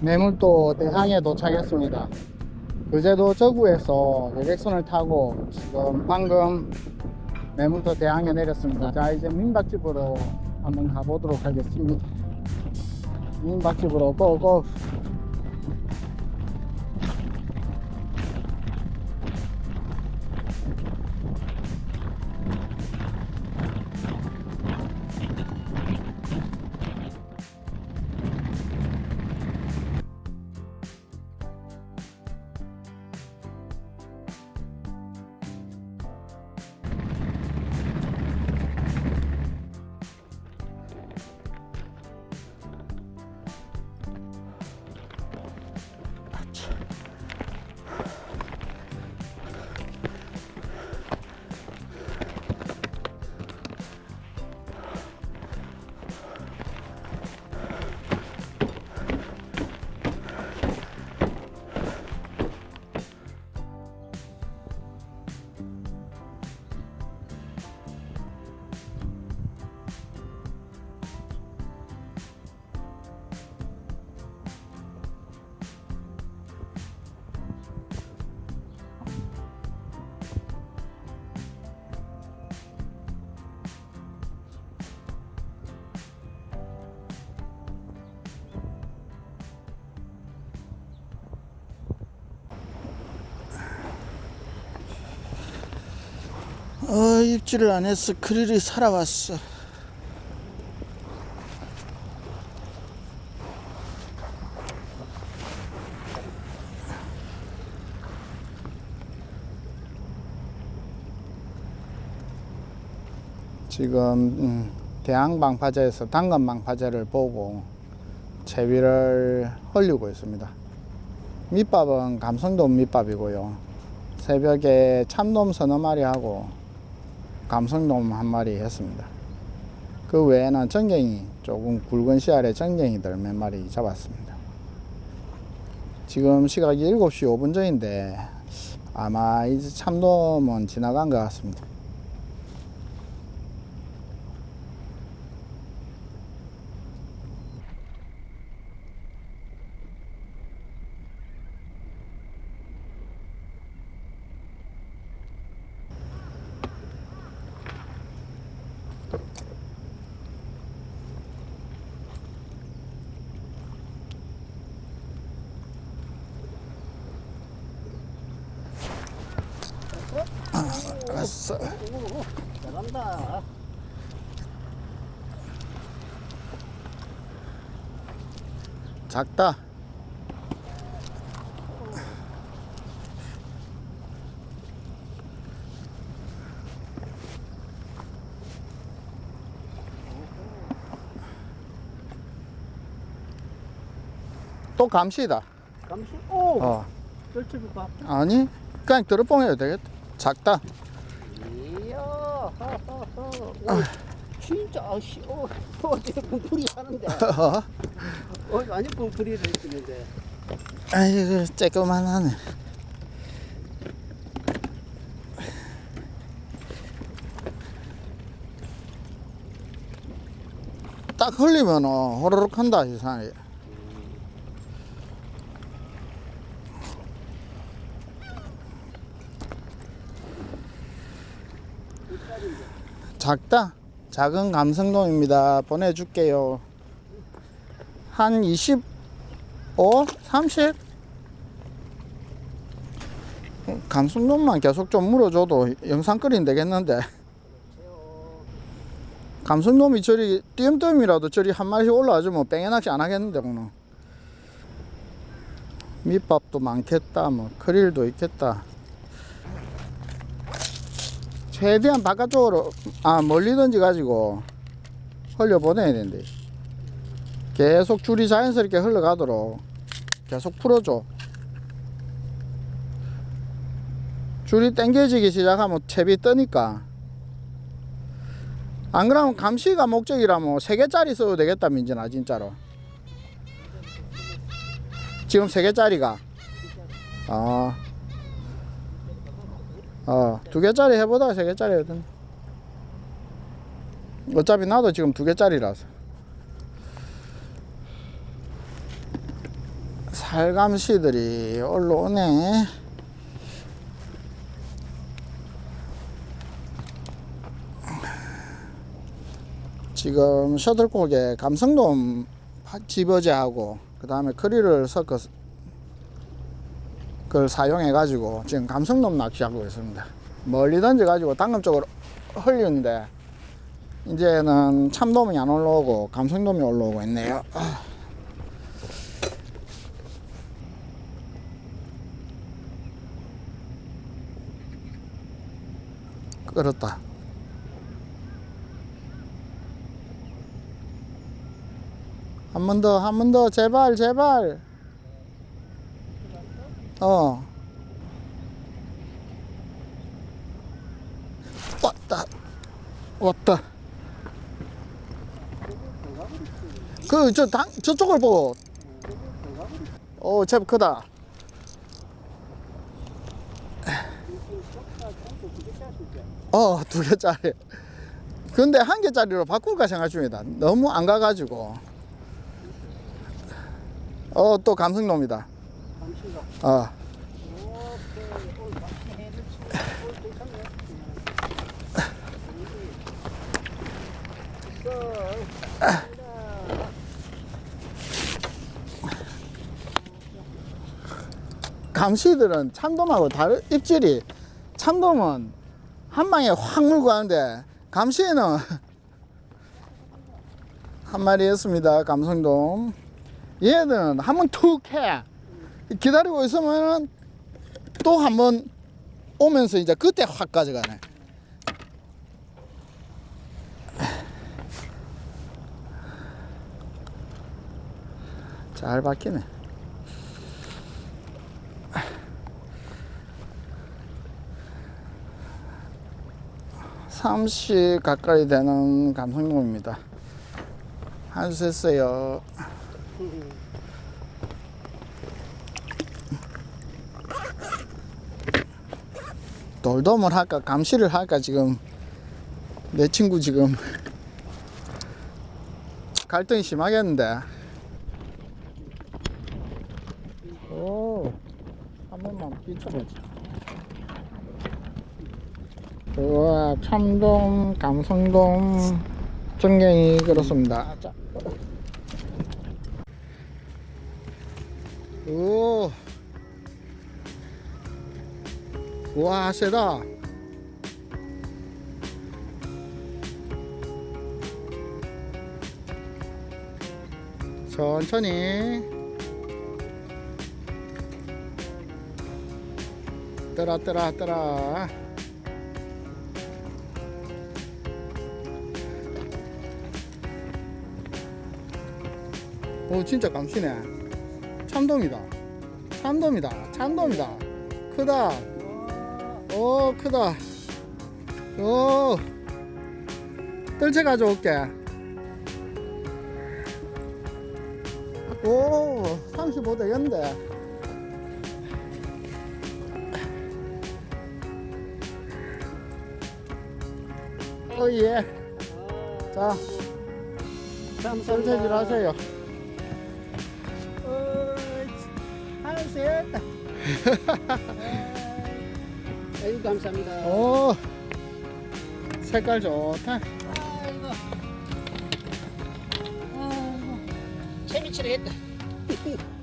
매물도 대상에 도착했습니다. 그제도 저구에서 여객선을 타고 지금 방금 매물도 대항에 내렸습니다. 자 이제 민박집으로 한번 가보도록 하겠습니다. 민박집으로 고고. 어 입질을 안 했어. 크릴이 살아왔어. 지금 음, 대항방파제에서 당근방파제를 보고 채비를 흘리고 있습니다. 밑밥은 감성돔 밑밥이고요. 새벽에 참돔 서너 마리 하고 감성돔 한 마리 했습니다. 그 외에는 전갱이 조금 굵은 씨알의 전갱이들 몇 마리 잡았습니다. 지금 시각이 7시 5분 전인데 아마 이제 참돔은 지나간 것 같습니다. 알았어. 잘한다. 작다. 또 감시다. 감시. 오. 어. 펼쳐 봐. 아니, 그냥 드롭봉 해도 되겠다. 작다. 이야. 하하하. 오. 진짜 아씨. 오. 어제 붕풀이 하는데. 어 완전 붕풀이를 했는데. 아이고, 쬐끄만 하네. 딱 흘리면 어, 호로록 한다, 이상하 작다. 작은 감성돔입니다. 보내줄게요. 한 25, 30? 감성돔만 계속 좀 물어줘도 영상 끓이면 되겠는데. 감성돔이 저리 띄엄띄엄이라도 저리 한 마리씩 올라와주면 낚시 안 하겠는데 오늘. 밑밥도 많겠다. 뭐 크릴도 있겠다. 최대한 바깥쪽으로 아 멀리 던지 가지고 흘려 보내야 된대. 계속 줄이 자연스럽게 흘러가도록 계속 풀어줘. 줄이 당겨지기 시작하면 채비 뜨니까. 안 그러면 감시가 목적이라면 세 개짜리 써도 되겠다 민진아 진짜로. 지금 세 개짜리가. 아. 어, 두 개짜리 해보다 세 개짜리거든. 어차피 나도 지금 두 개짜리라서. 살감시들이 올라오네. 지금 셔틀콕에 감성돔 집어제하고 그 다음에 크리를 섞어서 그걸 사용해 가지고 지금 감성돔 낚시하고 있습니다. 멀리 던져 가지고 당금 쪽으로 흘리는데 이제는 참돔이 안 올라오고 감성돔이 올라오고 있네요. 아. 끌었다. 한 번 더, 한 번 더, 제발, 제발. 어. 왔다. 왔다. 그, 저, 당, 저쪽을 보고. 오, 제법 크다. 어, 두 개짜리. 근데 한 개짜리로 바꿀까 생각 중이다. 너무 안 가가지고. 어, 또 감성놈이다. 있어. 감시들은 참돔하고 다른 입질이 참돔은 한 방에 확 물고 가는데 감시는 한 마리였습니다. 감성돔. 얘들은 한 번 툭 해. 기다리고 있으면은 또 한번 오면서 이제 그때 확 가져가네. 잘 박히네. 30 가까이 되는 감성돔입니다. 한수 했어요. 돌돔을 할까 감시를 할까 지금 내 친구 지금 갈등이 심하겠는데. 오, 한 번만 비춰보자. 우와 참돔 감성돔 전갱이 그렇습니다 자. 오 와 세다. 천천히. 뜨라 뜨라 뜨라. 오 진짜 감시네. 참돔이다. 참돔이다. 참돔이다. 크다 오 크다. 오 뜰채 가져올게. 오 35 되겠는데. 오예. 자 뜰채질 하세요. 있다. 아이고 감사합니다. 오 색깔 좋다 아이고. 아이고. 재미치려 했다.